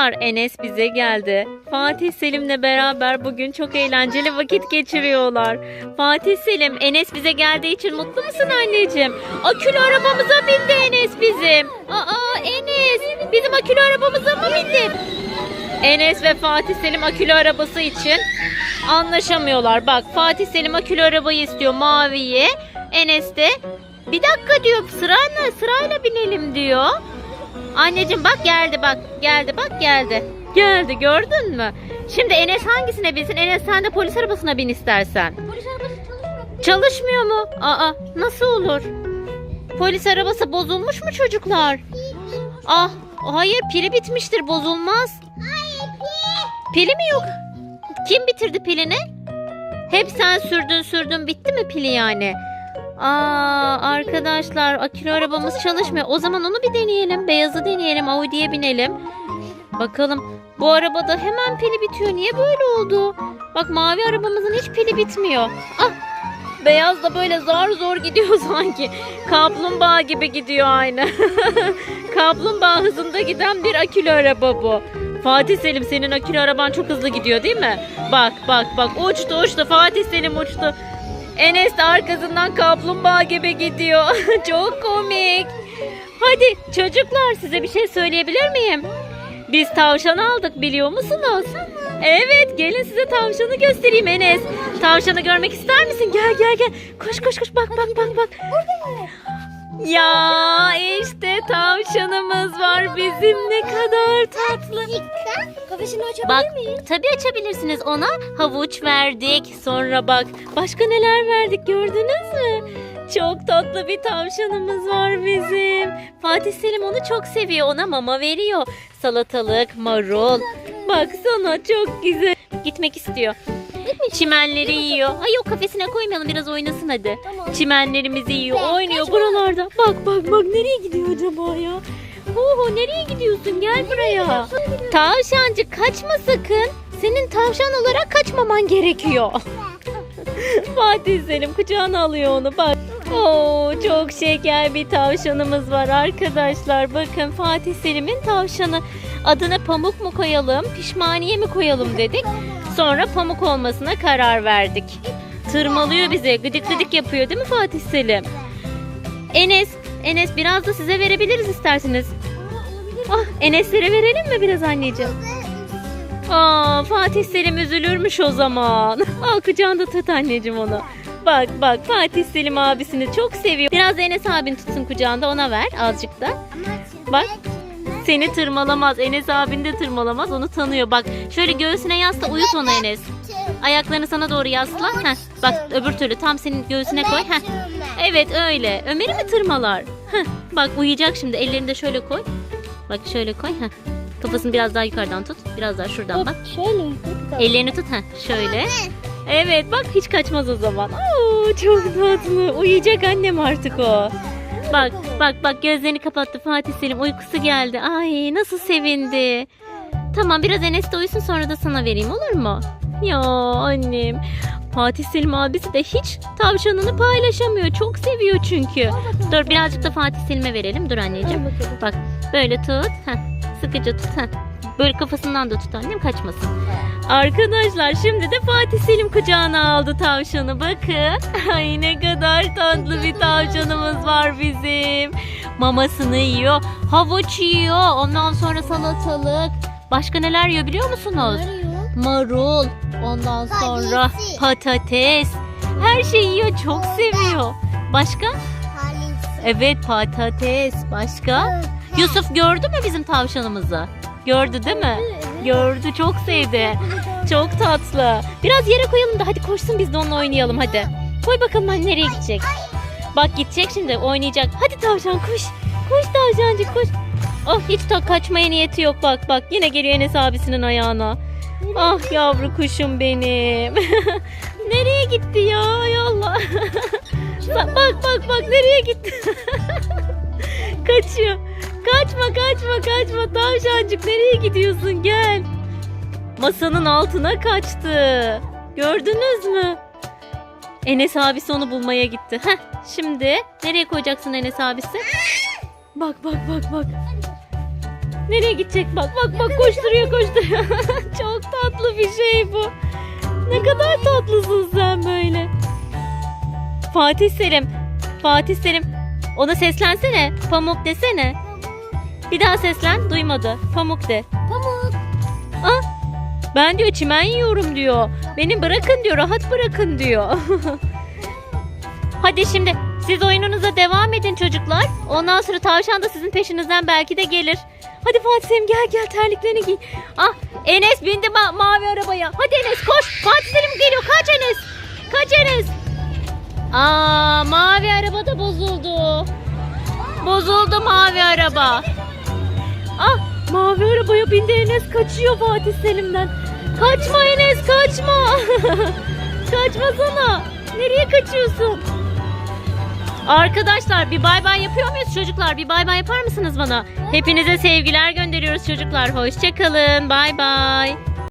Enes bize geldi. Fatih Selim'le beraber bugün çok eğlenceli vakit geçiriyorlar. Fatih Selim, Enes bize geldiği için mutlu musun anneciğim? Akülü arabamıza bindi Enes bizim. Aa Enes, bizim akülü arabamıza mı bindin? Enes ve Fatih Selim akülü arabası için anlaşamıyorlar. Bak Fatih Selim akülü arabayı istiyor maviyi. Enes de bir dakika diyor sırayla sırayla binelim diyor. Anneciğim bak geldi bak geldi bak geldi. Geldi gördün mü? Şimdi Enes hangisine binsin? Enes sen de polis arabasına bin istersen. Polis arabası çalışmıyor. Çalışmıyor mu? Aa nasıl olur? Polis arabası bozulmuş mu çocuklar? Ah hayır pili bitmiştir bozulmaz. Hayır Pili mi yok? Kim bitirdi pilini? Hep sen sürdün sürdün bitti mi pili yani? Aa arkadaşlar akülü arabamız çalışmıyor. O zaman onu bir deneyelim. Beyazı deneyelim. Audi'ye binelim. Bakalım. Bu arabada hemen pili bitiyor. Niye böyle oldu? Bak mavi arabamızın hiç pili bitmiyor. Ah beyaz da böyle zar zor gidiyor sanki. Kaplumbağa gibi gidiyor aynı. Kaplumbağa hızında giden bir akülü araba bu. Fatih Selim senin akülü araban çok hızlı gidiyor değil mi? Bak bak bak uçtu uçtu Fatih Selim uçtu. Enes de arkasından kaplumbağa gibi gidiyor. çok komik. Hadi çocuklar size bir şey söyleyebilir miyim? Biz tavşan aldık biliyor musunuz? Evet gelin size tavşanı göstereyim Enes. Tavşanı görmek ister misin? Gel gel gel. Koş koş koş bak bak bak bak. Ya işte tavşanımız bizim ne kadar tatlı. Kafesini açabilir Bak miyiz? tabii açabilirsiniz ona havuç verdik sonra bak başka neler verdik gördünüz mü? Çok tatlı bir tavşanımız var bizim. Fatih Selim onu çok seviyor ona mama veriyor. Salatalık, marul. Baksana çok güzel. Gitmek istiyor. Çimenleri yiyor. Ay yok kafesine koymayalım biraz oynasın hadi. Tamam. Çimenlerimizi yiyor, oynuyor buralarda. Bak bak bak nereye gidiyor acaba ya? Oho nereye gidiyorsun? Gel buraya. Tavşancı kaçma sakın. Senin tavşan olarak kaçmaman gerekiyor. Fatih Selim kucağına alıyor onu bak. Oo çok şeker bir tavşanımız var arkadaşlar. Bakın Fatih Selim'in tavşanı. Adına pamuk mu koyalım, pişmaniye mi koyalım dedik. Sonra pamuk olmasına karar verdik. Tırmalıyor bize, gıdık gıdık yapıyor değil mi Fatih Selim? Enes, Enes biraz da size verebiliriz isterseniz. Ah, Enes'lere verelim mi biraz anneciğim? Aa, Fatih Selim üzülürmüş o zaman. Al kucağında tut anneciğim onu. Bak bak Fatih Selim abisini çok seviyor. Biraz da Enes abin tutsun kucağında ona ver azıcık da. Bak seni tırmalamaz. Enes abin de tırmalamaz. Onu tanıyor. Bak şöyle göğsüne yasla uyut onu Enes. Ayaklarını sana doğru yasla. Heh, bak öbür türlü tam senin göğsüne koy. Heh. Evet öyle. Ömer'i mi tırmalar? Heh, bak uyuyacak şimdi. Ellerini de şöyle koy. Bak şöyle koy. Heh. Kafasını biraz daha yukarıdan tut. Biraz daha şuradan bak. Şöyle. Ellerini tut. Heh, şöyle. Evet bak hiç kaçmaz o zaman. Oo, çok tatlı. Uyuyacak annem artık o. Bak bak bak gözlerini kapattı Fatih Selim uykusu geldi. Ay nasıl sevindi. Tamam biraz Enes de uyusun sonra da sana vereyim olur mu? Ya annem. Fatih Selim abisi de hiç tavşanını paylaşamıyor. Çok seviyor çünkü. Dur birazcık da Fatih Selim'e verelim. Dur anneciğim. Bak böyle tut. Heh, sıkıca tut. Heh. Böyle kafasından da tut annem kaçmasın. Arkadaşlar şimdi de Fatih Selim kucağına aldı tavşanı. Bakın. Ay ne kadar tatlı bir tavşanımız var bizim. Mamasını yiyor. Havuç yiyor. Ondan sonra salatalık. Başka neler yiyor biliyor musunuz? Marul. Ondan sonra Patates. patates. Her şeyi yiyor. Çok seviyor. Başka? Evet patates. Başka? Yusuf gördü mü bizim tavşanımızı? Gördü değil mi? Gördü çok sevdi. Çok tatlı. Biraz yere koyalım da hadi koşsun biz de onunla oynayalım hadi. Koy bakalım hani nereye gidecek. Bak gidecek şimdi oynayacak. Hadi tavşan koş. Koş tavşancık koş. Oh hiç ta kaçmaya niyeti yok bak bak. Yine geliyor Enes abisinin ayağına. Ah yavru kuşum benim. nereye gitti ya? Ay Allah. bak bak bak bak nereye gitti? Kaçıyor. Kaçma kaçma kaçma tavşancık nereye gidiyorsun gel. Masanın altına kaçtı. Gördünüz mü? Enes abisi onu bulmaya gitti. Heh, şimdi nereye koyacaksın Enes abisi? Bak bak bak bak. Nereye gidecek bak bak bak koşturuyor koşturuyor. Çok tatlı bir şey bu. Ne kadar tatlısın sen böyle. Fatih Selim. Fatih Selim. Ona seslensene. Pamuk desene. Bir daha seslen. Duymadı. Pamuk de. Pamuk. Ah, ben diyor çimen yiyorum diyor. Beni bırakın diyor. Rahat bırakın diyor. Hadi şimdi siz oyununuza devam edin çocuklar. Ondan sonra tavşan da sizin peşinizden belki de gelir. Hadi Fatih Selim gel gel terliklerini giy. Ah Enes bindi ma- mavi arabaya. Hadi Enes koş. Fatih Selim geliyor. Kaç Enes. Kaç Enes. Aa mavi araba da bozuldu. Bozuldu mavi araba. Ah mavi arabaya bindi Enes kaçıyor Fatih Selim'den. Kaçma Enes kaçma. Kaçmasana. Nereye kaçıyorsun? Arkadaşlar bir bay bay yapıyor muyuz çocuklar? Bir bay bay yapar mısınız bana? Hepinize sevgiler gönderiyoruz çocuklar. Hoşçakalın. Bay bay.